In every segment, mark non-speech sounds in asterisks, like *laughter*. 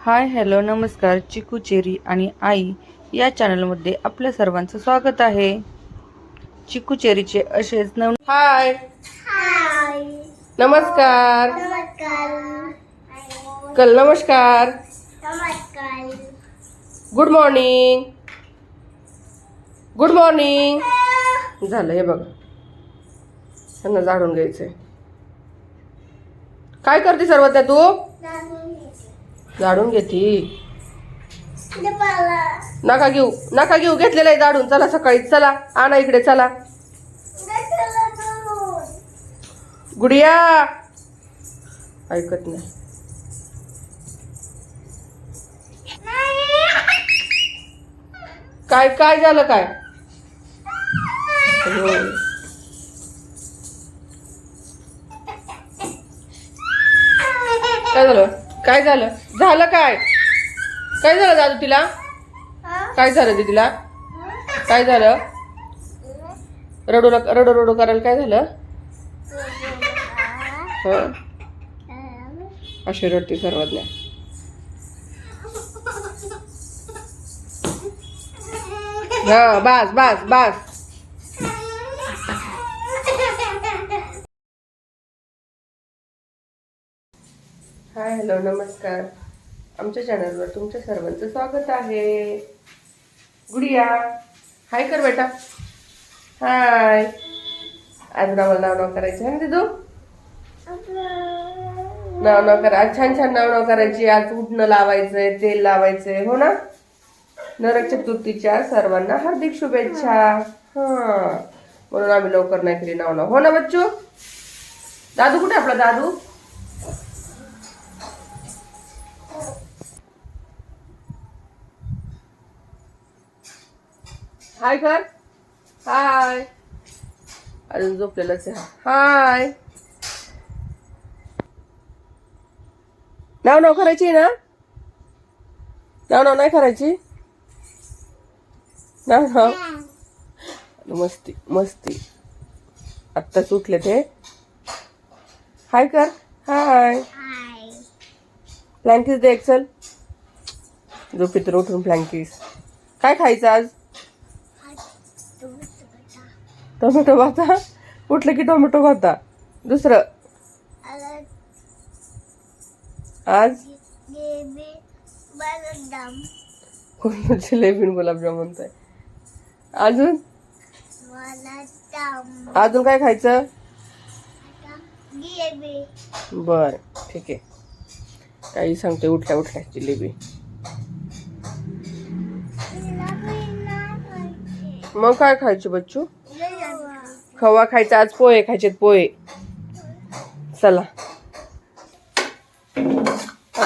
Hi hello नमस्कार चिकू cherry आणि आई या चॅनलमध्ये आपल्या सर्वांचं स्वागत आहे. चिकू चेरीचे असेच नव हाय. हाय. नमस्कार. नमस्कार. कल नमस्कार. गुड मॉर्निंग गुड मॉर्निंग झालं हे बघ. त्यांना झाडून घ्यायचंय. काय करते सर्व त्या तू? झाडून घेती. नका घेऊ नका घेऊ घेतलेलं आहे झाडून. चला सकाळी चला. आणा इकडे चला. गुडिया. ऐकत नाही. काय काय झालं काय. काय झालं? काय झालं? झालं काय? काय झालं दादू तिला? काय झालं ते तिला? काय झालं? रडू नका रडू रडू करायला काय झालं? हं? अशी रडते सर्वज्ञ हा बस बस बस. हाय हॅलो नमस्कार. आमच्या चॅनलवर तुमच्या सर्वांचं स्वागत आहे. गुडिया. हाय कर बेटा. हाय. आज नाव नाव नाव करायचे आहे ना दिदू नाव नाव करा. आज छान छान नाव नाव करायची. आज उठणं लावायचंय तेल लावायचंय. हो ना? नरक चतुर्थीच्या सर्वांना हार्दिक शुभेच्छा. हा. म्हणून आम्ही लवकर नाही केली नाव नाव. हो ना बच्चू? दादू कुठे आपला दादू? हाय कर. हाय. अजून झोपलेलाच आहे हाय. नाव नाव करायची ना? नाव नाव नाही करायची? नाव नाव. मस्ती मस्ती. आत्ताच उठले ते. हाय कर. हाय. फ्लँकीस दे एक्सल झोपेतून उठून फ्लँकीस काय खायचं आज? टोमॅटो भाता उठलं की टोमॅटो भाता दुसरं? आज? कोण जिलेबी आणि गुलाबजाम म्हणताय. अजून? अजून काय खायचं? बर ठीक आहे. काही सांगते उठल्या उठल्या जिलेबी मग काय खायचे बच्चू? खवा खायचा आज पोहे खायचे पोहे. चला.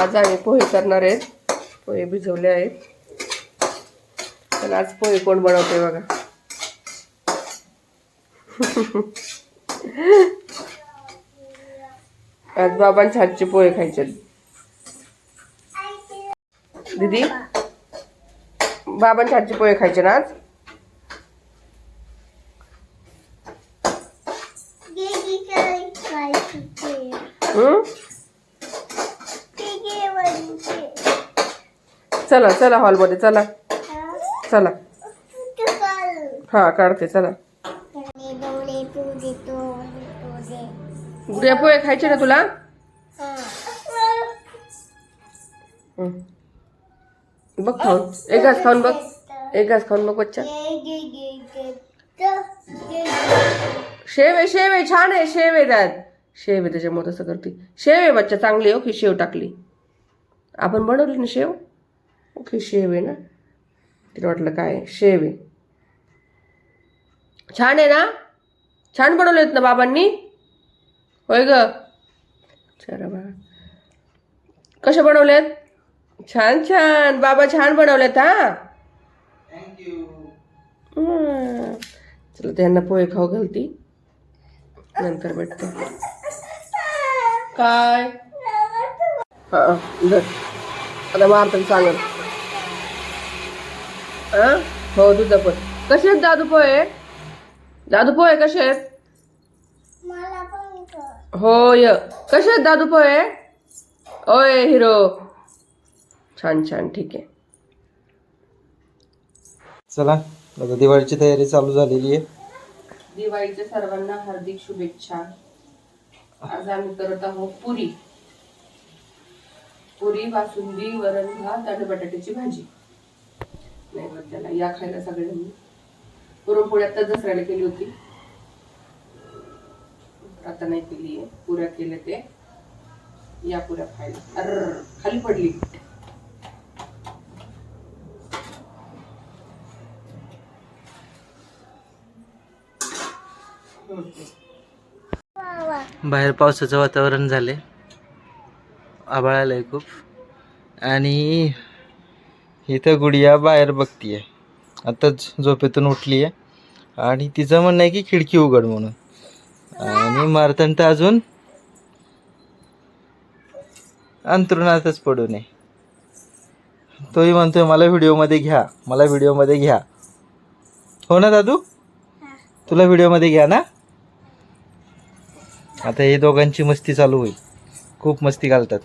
आज आम्ही पोहे करणार आहेत. पोहे भिजवले आहेत. पण आज पोहे कोण बनवते बघा. आज बाबांच्या हातचे पोहे खायचे दीदी? बाबांच्या हातचे पोहे खायचे ना आज? चला चला हॉलमध्ये चला. चला. हा काढते चला. गुडिया पोहे खायचे ना तुला? बघ खाऊन. एक घास खाऊन बघ. एक घास खाऊन बघ बच्चा. शेव आहे शेव आहे छान आहे शेव आहे त्यात. शेव आहे त्याच्यामुळे तसं करते. शेव आहे बच्चा चांगली ओके शेव टाकली. आपण बनवली ना शेव? ओके शेव आहे ना? तिला वाटलं काय? शेव आहे. छान आहे ना? छान बनवलेत ना बाबांनी? होय ग? चला बा. कसे बनवलेत छान छान. बाबा छान बनवलेत हा. चला त्यांना पोहे खाऊ घालती. नंतर भेटते. काय? हा आता मारतो सांगत हा? हो तुझं पण. कसे आहेत दादू पोहे? दादू पोहे कसे आहेत? मला पण कर. होय कसे आहेत दादू पोहे? ओय हिरो. छान छान ठीक आहे. चला आता दिवाळीची तयारी चालू झालेली आहे. दिवाळीच्या सर्वांना हार्दिक शुभेच्छा. आज आम्ही करत आहोत पुरी. पुरी बासुंदी वरण भात आणि बटाट्याची भाजी. नाही बरं त्याला या खायला सगळ्यांनी पुरणपोळी आता दसऱ्याला केली होती. आता नाही केली आहे. पुऱ्या केल्या ते. या पुऱ्या खायला. अर खाली पडली. बाहेर पावसाचं वातावरण झाले आभाळ आलंय खूप. आणि इथं गुडिया बाहेर बघतीये. आताच झोपेतून उठली आहे आणि तिचं म्हणणं आहे की खिडकी उघड म्हणून. आणि मारतण तर अजून अंतरुणातच पडू नये. तोही म्हणतोय मला व्हिडिओमध्ये घ्या. मला व्हिडिओमध्ये घ्या. हो ना दादू? तुला व्हिडिओमध्ये घ्या ना? आता हे दोघांची मस्ती चालू होईल. खूप मस्ती घालतात.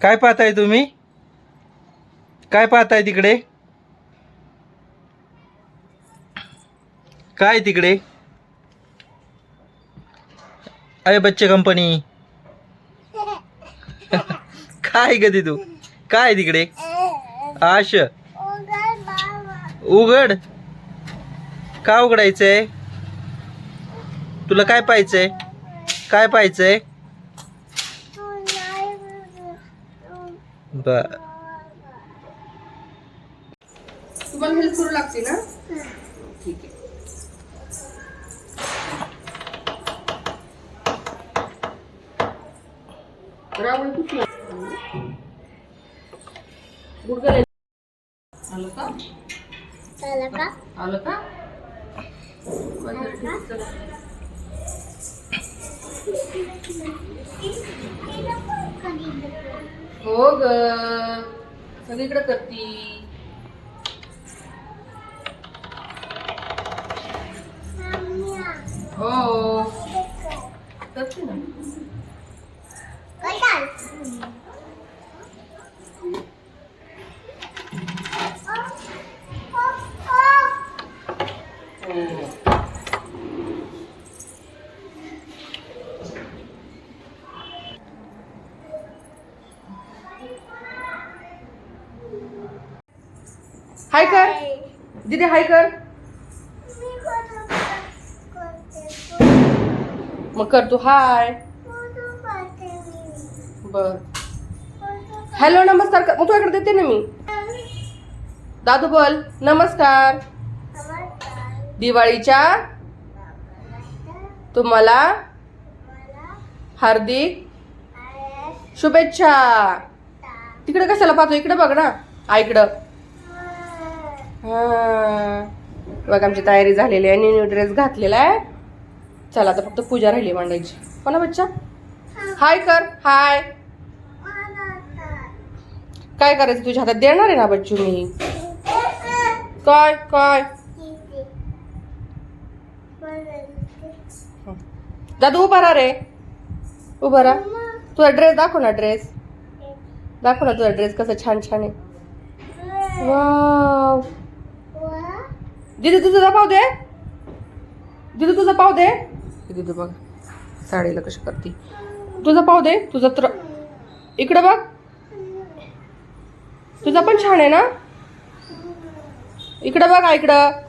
काय पाहताय तुम्ही? काय पाहताय तिकडे? काय तिकडे? अय बच्चे कंपनी. *laughs* काय ग तू काय तिकडे? आश. उघड. का उघडायचंय? तुला काय पाहिजे काय पाहिजे बर. तुम्हाला हेल्प करू लागते ना? ठीक आहे. रावळ कुठली? गुडघा आलं का? चला का? आलं का. हो ग. सगळीकडे करती. हो. करते ना हो. हाय कर. दीदी हाय कर. मग कर तू. हाय. बर. हॅलो नमस्कार कर- मग तुझ्याकडे देते ना मी. दादू बोल. नमस्कार. दिवाळीच्या तुम्हाला हार्दिक शुभेच्छा. तिकडे कशाला पाहतो इकडे बघ ना. आईकडं हा. बघ आमची तयारी झालेली आहे. न्यू ड्रेस घातलेला आहे. चला आता फक्त पूजा राहिली मांडायची. हो ना बच्चा? हाय कर. हाय काय करायचं तुझ्या हातात? देणार आहे ना बच्चू मी? काय काय? दादू उभा राहा रे. उभा राहा. तुझा ड्रेस दाखव ना ड्रेस दाखव ना तुझा ड्रेस कसा छान छान आहे. वाव दीदी तुझं पाव दे. दीदी तुझं पाव दे. दीदी बघ साडीला कशी करते. तुझं पाव दे. तुझं तर इकडं बघ. तुझा पण छान आहे ना? इकडं बघ इकडं.